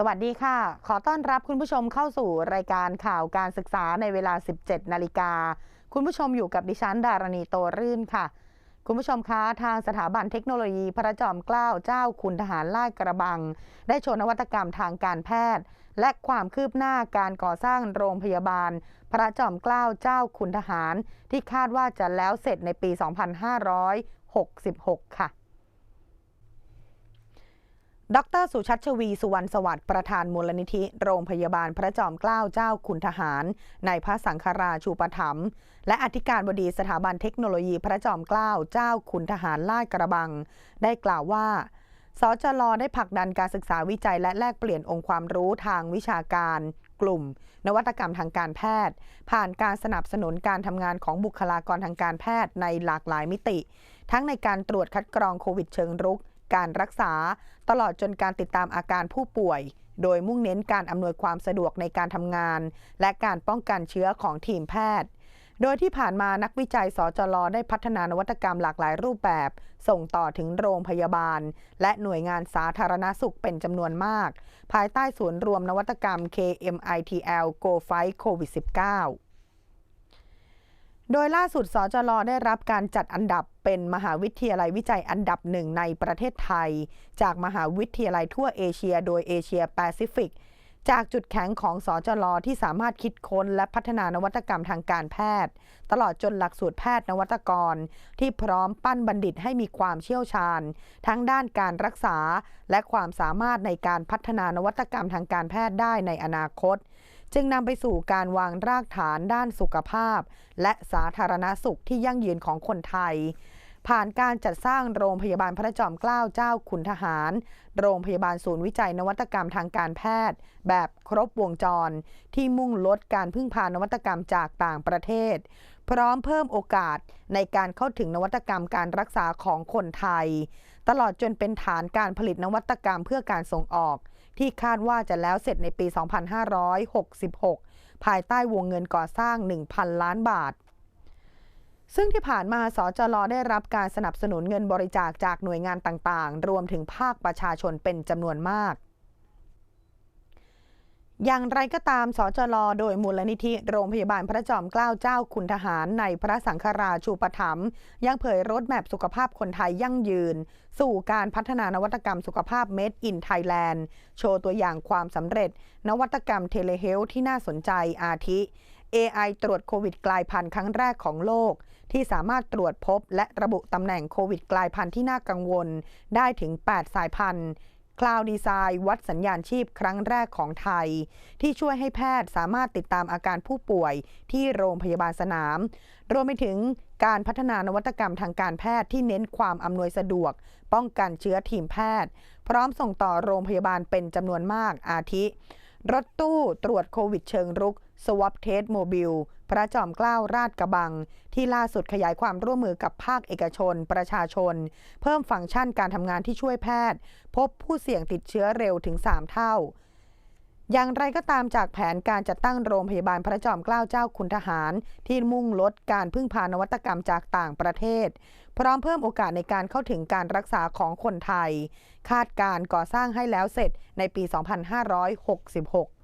สวัสดีค่ะ ขอต้อนรับคุณผู้ชมเข้าสู่รายการข่าวการศึกษาในเวลา 17 นาฬิกา คุณผู้ชมอยู่กับดิฉันดารณีโตรื่นค่ะ คุณผู้ชมคะทางสถาบันเทคโนโลยีพระจอมเกล้าเจ้าคุณทหารลาดกระบัง ได้โชว์นวัตกรรมทางการแพทย์ และความคืบหน้าการก่อสร้างโรงพยาบาล พระจอมเกล้าเจ้าคุณทหาร ที่คาดว่าจะแล้วเสร็จในปี 2566 ค่ะ ดรสุชัชวี สุวรรณสวัสดิ์ประธานมูลนิธิ โรงพยาบาลพระจอมเกล้าเจ้าคุณทหาร ในพระสังฆราชูปถัมภ์และอธิการบดีสถาบันเทคโนโลยีพระจอมเกล้าเจ้าคุณทหารลาดกระบัง ได้กล่าวว่า สจลได้ผลักดันการศึกษาวิจัยและแลกเปลี่ยนองค์ความรู้ทางวิชาการ กลุ่ม นวัตกรรมทางการแพทย์ ผ่านการสนับสนุนการทำงานของบุคลากรทางการแพทย์ในหลากหลายมิติ ทั้งในการตรวจคัดกรองโควิดเชิงรุก การรักษา ตลอดจนการติดตามอาการผู้ป่วย โดยมุ่งเน้นการอำนวยความสะดวกในการทำงาน และการป้องกันเชื้อของทีมแพทย์ โดยที่ผ่านมานักวิจัยสจลได้พัฒนานวัตกรรมหลากหลายรูปแบบ ส่งต่อถึงโรงพยาบาล และหน่วยงานสาธารณสุขเป็นจำนวนมาก ภายใต้ศูนย์รวมนวัตกรรม KMITL Go Fight COVID-19 โดยล่าสุดสจลได้รับการจัดอันดับ เป็นมหาวิทยาลัยวิจัยอันดับหนึ่งในประเทศไทย จากมหาวิทยาลัยทั่วเอเชีย โดยเอเชียแปซิฟิกจากจุดแข็งของสจลที่สามารถคิดค้นและพัฒนานวัตกรรมทางการแพทย์ ตลอดจนหลักสูตรแพทย์นวัตกร ที่พร้อมปั้นบัณฑิตให้มีความเชี่ยวชาญ ทั้งด้านการรักษา และความสามารถในการพัฒนานวัตกรรมทางการแพทย์ได้ในอนาคต จึงนำไปสู่การวางรากฐานด้านสุขภาพ และสาธารณสุขที่ยั่งยืนของคนไทย ผ่านการจัดสร้างโรงพยาบาลพระจอมเกล้าเจ้าขุนทหาร โรงพยาบาลศูนย์วิจัยนวัตกรรมทางการแพทย์ แบบครบวงจร ที่มุ่งลดการพึ่งพานวัตกรรมจากต่างประเทศ พร้อมเพิ่มโอกาสในการเข้าถึงนวัตกรรมการรักษาของคนไทย ตลอดจนเป็นฐานการผลิตนวัตกรรมเพื่อการส่งออก ที่คาดว่าจะแล้วเสร็จในปี 2566 ภายใต้วงเงินก่อสร้าง 1,000 ล้านบาท ซึ่งที่ผ่านมาสจลได้รับการสนับสนุนเงินบริจาคจากหน่วยงานต่างๆ รวมถึงภาคประชาชนเป็นจำนวนมากอย่างไรก็ตาม สจล โดยมูลนิธิโรงพยาบาลพระจอมเกล้าเจ้าคุณทหารในพระสังฆราชูปถัมภ์ยังเผยรถแมพสุขภาพคนไทยยั่งยืน สู่การพัฒนานวัตกรรมสุขภาพ Made in Thailand โชว์ตัวอย่างความสำเร็จ นวัตกรรมเทเลเฮลที่น่าสนใจอาทิ AI ตรวจโควิดกลายพันธุ์ครั้งแรกของโลก ที่สามารถตรวจพบและระบุตำแหน่งโควิดกลายพันธุ์ที่น่ากังวล ได้ถึง 8 สายพันธุ์คลาวดีไซน์วัดสัญญาณชีพครั้งแรกของไทย ที่ช่วยให้แพทย์สามารถติดตามอาการผู้ป่วยที่โรงพยาบาลสนาม รวมไปถึงการพัฒนานวัตกรรมทางการแพทย์ที่เน้นความอำนวยสะดวก ป้องกันเชื้อทีมแพทย์ พร้อมส่งต่อโรงพยาบาลเป็นจำนวนมากอาทิ รถตู้ตรวจโควิดเชิงรุก สวอปเทสโมบิลพระจอมเกล้าราชกระบัง ที่ล่าสุดขยายความร่วมมือกับภาคเอกชน ประชาชน เพิ่มฟังก์ชันการทำงานที่ช่วยแพทย์ พบผู้เสี่ยงติดเชื้อเร็วถึง 3 เท่า อย่างไรก็ตามจากแผนการจัดตั้งโรงพยาบาลพระจอมเกล้าเจ้าคุณทหาร ที่มุ่งลดการพึ่งพานวัตกรรมจากต่างประเทศ พร้อมเพิ่มโอกาสในการเข้าถึงการรักษาของคนไทย คาดการก่อสร้างให้แล้วเสร็จในปี 2566